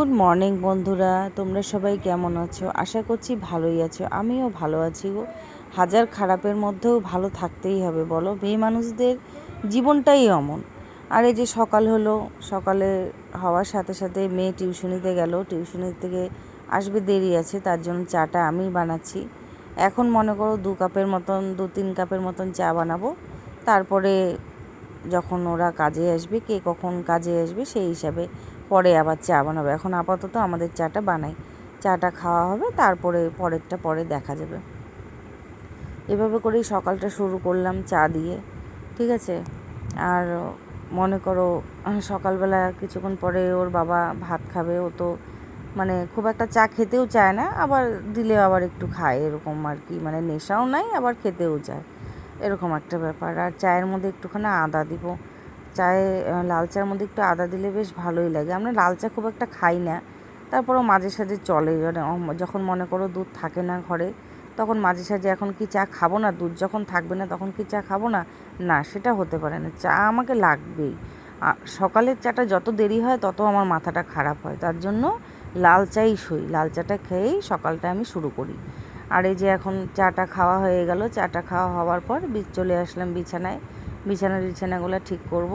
Good morning বন্ধুরা, তোমরা সবাই কেমন আছো? আশা করছি ভালোই আছো, আমিও ভালো আছি গো। হাজার খারাপের মধ্যেও ভালো থাকতেই হবে, বলো? মেয়ে মানুষদের জীবনটাই অমন। আর এই যে সকাল হলো, সকালে হওয়ার সাথে সাথে মেয়ে টিউশনিতে গেল টিউশনি থেকে আসবে দেরি আছে, তার জন্য চাটা আমি বানাচ্ছি। এখন মনে করো দু কাপের মতন, দু তিন কাপের মতন চা বানাবো। তারপরে যখন ওরা কাজে আসবে, কে কখন কাজে আসবে, সেই হিসাবে পরে আবার চা বানাবো। এখন আপাতত আমাদের চাটা বানাই। চাটা খাওয়া হবে, তারপরে পরেরটা পরে দেখা যাবে। এভাবে করেই সকালটা শুরু করলাম চা দিয়ে, ঠিক আছে? আর মনে করো, সকালবেলা কিছুক্ষণ পরে ওর বাবা ভাত খাবে, ও তো মানে খুব একটা চা খেতেও চায় না, আবার দিলে আবার একটু খায়, এরকম আর কি। মানে নেশাও নাই, আবার খেতেও চায় এরকম একটা ব্যাপার। আর চায়ের মধ্যে একটুখানি আদা দিব। চায়ে লাল চার মধ্যে একটু আদা দিলে বেশ ভালোই লাগে। আমরা লাল চা খুব একটা খাই না, তারপরেও মাঝে সাঝে চলে। মানে যখন মনে করো দুধ থাকে না ঘরে, তখন মাঝে সাঝে এখন কি চা খাব না? দুধ যখন থাকবে না, তখন কি চা খাব না? না, সেটা হতে পারে না। চা আমাকে লাগবেই। সকালের চাটা যত দেরি হয়, তত আমার মাথাটা খারাপ হয়। তার জন্য লাল চাই সই লাল চাটা খেয়েই সকালটা আমি শুরু করি। আর এই যে এখন চাটা খাওয়া হয়ে গেল, চাটা খাওয়া হওয়ার পর চলে আসলাম বিছানায়। বিছানা টিছানাগুলো ঠিক করব।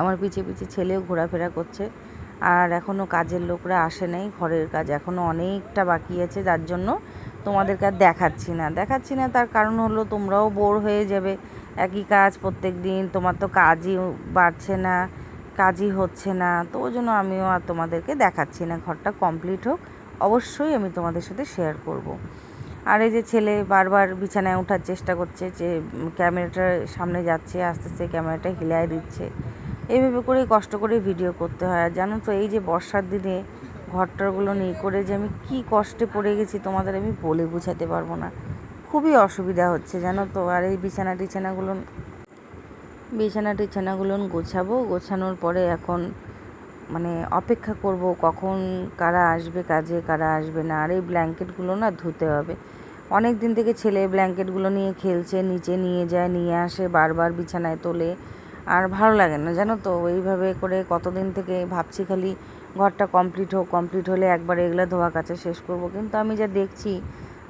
আমার পিছিয়ে পিছিয়ে ছেলেও ঘোরাফেরা করছে। আর এখনও কাজের লোকরা আসে নাই, ঘরের কাজ এখনও অনেকটা বাকি আছে, যার জন্য তোমাদেরকে আর দেখাচ্ছি না। দেখাচ্ছি না, তার কারণ হলো তোমরাও বোর হয়ে যাবে। একই কাজ প্রত্যেক দিন, তোমার তো কাজই বাড়ছে না, কাজই হচ্ছে না। তো ওই জন্য আমিও আর তোমাদেরকে দেখাচ্ছি না। ঘরটা কমপ্লিট হোক, অবশ্যই আমি তোমাদের সাথে শেয়ার করব। আর এই যে ছেলে বারবার বিছানায় ওঠার চেষ্টা করছে যে ক্যামেরাটার সামনে যাচ্ছে, আস্তে আস্তে ক্যামেরাটা হিলাই দিচ্ছে। এইভাবে করেই কষ্ট করে ভিডিও করতে হয়। আর জানো তো, এই যে বর্ষার দিনে ঘরটারগুলো নিয়ে করে যে আমি কি কষ্টে পড়ে গেছি তোমাদের আমি বলে বোঝাতে পারব না। খুবই অসুবিধা হচ্ছে, জানো তো। আর এই বিছানা টিছানাগুলো বিছানা টিছানাগুলো গোছাবো। গোছানোর পরে এখন মানে অপেক্ষা করব কখন কারা আসবে, কাজে কারা আসবে না। আর এই ব্ল্যাঙ্কেটগুলো না ধুতে হবে। অনেক দিন থেকে ছেলে ব্ল্যাঙ্কেটগুলো নিয়ে খেলছে, নিচে নিয়ে যায়, নিয়ে আসে, বারবার বিছানায় তোলে। আর ভালো লাগে না, জানো তো? এইভাবে করে কতদিন থেকে ভাবছি খালি ঘরটা কমপ্লিট হোক কমপ্লিট হলে একবার এগুলো ধোয়া কাছে শেষ করব। কিন্তু আমি যা দেখছি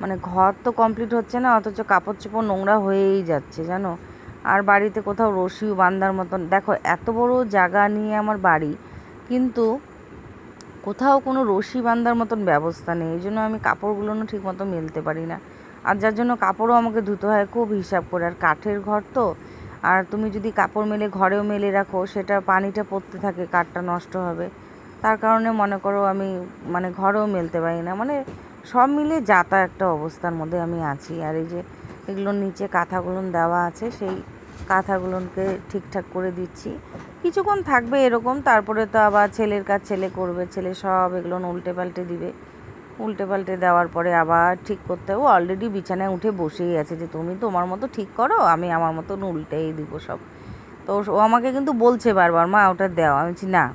মানে ঘর তো কমপ্লিট হচ্ছে না, অথচ কাপড় চোপড় নোংরা হয়েই যাচ্ছে, জানো? আর বাড়িতে কোথাও রশিও বান্ধার মতন। দেখো, এত বড় জায়গা নিয়ে আমার বাড়ি, কিন্তু কোথাও কোনো রশি বান্ধার মতন ব্যবস্থা নেই, এই জন্য আমি কাপড়গুলো ঠিক মতো মেলতে পারি না। আর যার জন্য কাপড়ও আমাকে ধুতে হয় খুব হিসাব করে। আর কাঠের ঘর তো, আর তুমি যদি কাপড় মেলে ঘরেও মেলে রাখো, সেটা পানিটা পড়তে থাকে, কাঠটা নষ্ট হবে। তার কারণে মনে করো আমি মানে ঘরেও মেলতে পারি না। মানে সব মিলে যাতা একটা অবস্থার মধ্যে আমি আছি। আর এই যে এগুলোর নিচে কাঁথাগুলো দেওয়া আছে, সেই কাঁথাগুলোকে ঠিকঠাক করে দিচ্ছি। কিছুক্ষণ থাকবে এরকম, তারপরে তো আবার ছেলের কাজ ছেলে করবে, ছেলে সব এগুলো উল্টে পাল্টে দিবে। উল্টে পাল্টে দেওয়ার পরে আবার ঠিক করতে হবে। অলরেডি বিছানায় উঠে বসেই আছে যে, তুমি তোমার মতো ঠিক করো, আমি আমার মতন উল্টেই দিব সব। তো ও আমাকে কিন্তু বলছে বারবার, মা, ওটা দেও। আমি বলছি, না।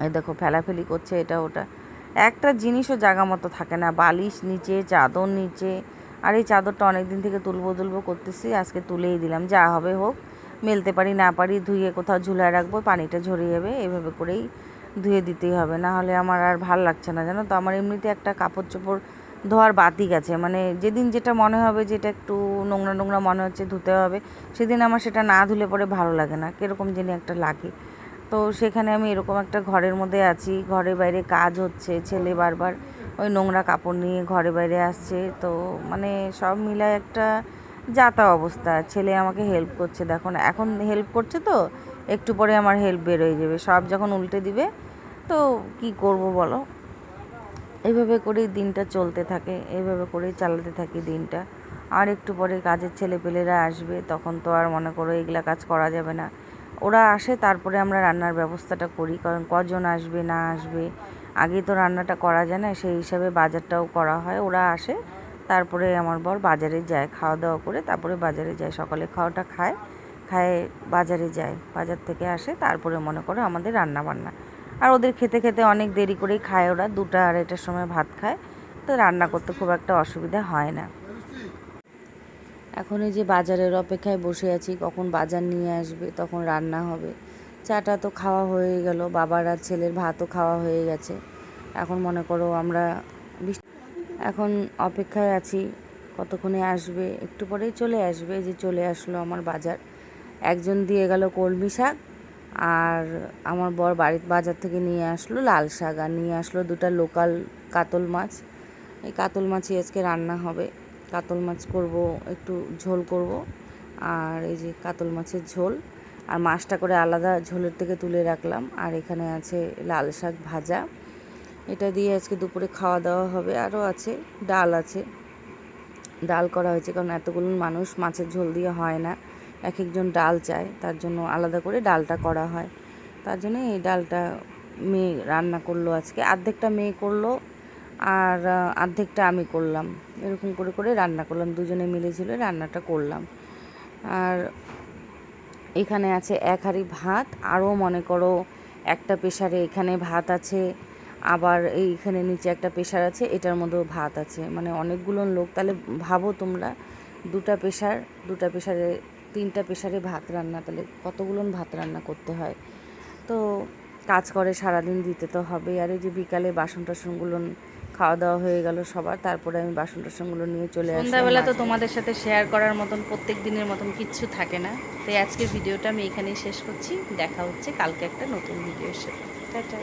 এই দেখো, ফেলাফেলি করছে এটা ওটা। একটা জিনিসও জায়গা মতো থাকে না। বালিশ নিচে, চাদর নিচে আর এই চাদরটা অনেক দিন থেকে তুলবো তুলবো করতেছি, আজকে তুলেই দিলাম, যা হবে হোক। মেলতে পারি না পারি, ধুয়ে কোথাও ঝুলায় রাখব, পানিটা ঝরে যাবে, এভাবে করেই ধুয়ে দিতেই হবে। না হলে আমার আর ভালো লাগছে না, জানো তো? আমার এমনিতে একটা কাপড় চোপড় ধোয়ার বাতি গেছে মানে যেদিন যেটা মনে হবে যেটা একটু নোংরা নোংরা মনে হচ্ছে ধুতে হবে, সেদিন আমার সেটা না ধুলে পরে ভালো লাগে না, কীরকম যিনি একটা লাগে। তো সেখানে আমি এরকম একটা ঘরের মধ্যে আছি। ঘরে বাইরে কাজ হচ্ছে, ছেলে বারবার ওই নোংরা কাপড় নিয়ে ঘরে বাইরে আসছে। তো মানে সব মিলায় একটা যাতা অবস্থা। ছেলে আমাকে হেল্প করছে, দেখো না, এখন হেল্প করছে তো, একটু পরে আমার হেল্প বেরোয় যাবে। সব যখন উল্টে দিবে, তো কি করব বলো? এইভাবে করেই দিনটা চলতে থাকে এইভাবে করেই চালাতে থাকি দিনটা। আর একটু পরে কাজের ছেলেপেলেরা আসবে, তখন তো আর মনে করো এগুলা কাজ করা যাবে না। ওরা আসে, তারপরে আমরা রান্নার ব্যবস্থাটা করি। কারণ কজন আসবে, না আসবে আগে তো রান্নাটা করা যায় না, সেই হিসাবে বাজারটাও করা হয়। ওরা আসে, তারপরে আমার বর বাজারে যায়, খাওয়া দাওয়া করে তারপরে বাজারে যায়। সকালে খাওয়াটা খায় খায় বাজারে যায়, বাজার থেকে আসে, তারপরে মনে করো আমাদের রান্না বান্না আর ওদের খেতে খেতে অনেক দেরি করেই খায় ওরা, দুটা আড়াইটার সময় ভাত খায়। তো রান্না করতে খুব একটা অসুবিধা হয় না। এখন এই যে বাজারের অপেক্ষায় বসে আছি, কখন বাজার নিয়ে আসবে, তখন রান্না হবে। চাটা তো খাওয়া হয়ে গেল, বাবার আর ছেলের ভাতও খাওয়া হয়ে গেছে। এখন মনে করো আমরা এখন অপেক্ষায় আছি, কতক্ষণে আসবে, একটু পরেই চলে আসবে, যে চলে আসলো আমার বাজার। একজন দিয়ে গেল কলমি শাক, আর আমার বর বাড়ির বাজার থেকে নিয়ে আসলো লাল শাক, আর নিয়ে আসলো দুটো লোকাল কাতল মাছ। এই কাতল মাছই আজকে রান্না হবে। কাতল মাছ করব, একটু ঝোল করব। আর এই যে কাতল মাছের ঝোল। আর মাছটা করে আলাদা ঝোলের থেকে তুলে রাখলাম। আর এখানে আছে লাল শাক ভাজা। এটা দিয়ে আজকে দুপুরে খাওয়া দাওয়া হবে। আরও আছে, ডাল আছে। ডাল করা হয়েছে কারণ এতগুলো মানুষ মাছের ঝোল দিয়ে হয় না। এক একজন ডাল চায়, তার জন্য আলাদা করে ডালটা করা হয়। তার জন্য এই ডালটা মেয়ে রান্না করল আজকে। অর্ধেকটা মেয়ে করল। আর অর্ধেকটা আমি করলাম। এরকম করে করে রান্না করলাম। দুজনে মিলে ছিল রান্নাটা করলাম। আর এখানে আছে এক হাঁড়ি ভাত। আরও মনে করো একটা প্রেশারে এখানে ভাত আছে। আবার এইখানে নিচে একটা প্রেশার আছে। এটার মধ্যেও ভাত আছে। মানে অনেকগুলো লোক। তাহলে ভাবো তোমরা, দুটা প্রেশার দুটা প্রেশারে তিনটা প্রেশারে ভাত রান্না। তাহলে কতগুলো ভাত রান্না করতে হয়? তো কাজ করে, সারাদিন দিতে তো হবে আর এই যে বিকালে বাসন টাসনগুলো খাওয়া দাওয়া হয়ে গেল সবার। তারপরে আমি বাসন টাসনগুলো নিয়ে চলে আসলাম সন্ধ্যাবেলা তো তোমাদের সাথে শেয়ার করার মতন প্রত্যেক দিনের মতন কিচ্ছু থাকে না। তাই আজকের ভিডিওটা আমি এখানেই শেষ করছি। দেখা হচ্ছে কালকে একটা নতুন ভিডিওর সাথে। টাটা।